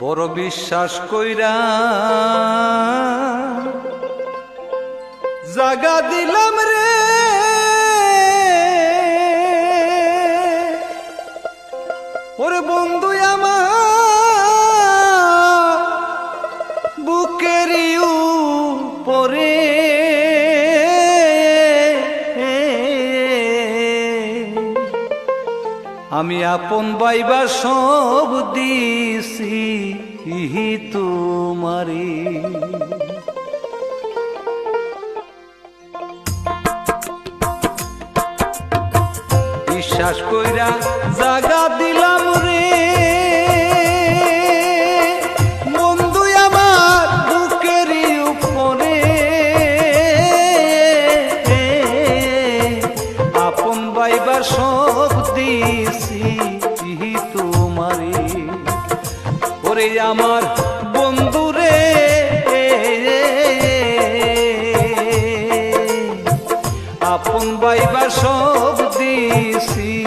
বড় বিশ্বাস কইরা জাগা দিলাম রে। ওর বন্ধু আমার বুকের পরে আমি আপন বাইবা সব দিছি তোমারি। বিশ্বাস কইরা জাগা দিলাম তোমারে। ওরে আমার বন্ধু রে। আপন বাইবা সব দিছি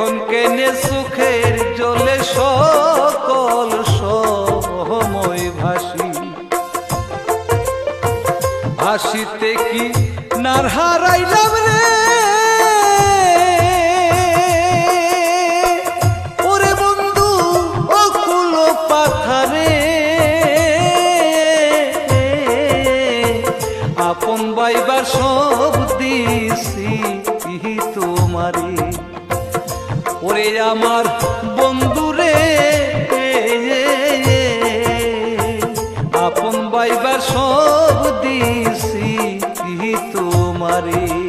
এখন কেনে সুখের জলে সকল সময় ভাসি। ভাসিতে কি নার হারাইলাম রে? ওরে বন্ধু, অকুল পাথারে। আপন বাইবার সব দিছি তোমারে। ওরে আমার বন্ধুরে আপন বাইবার সব দিছি তোমারে।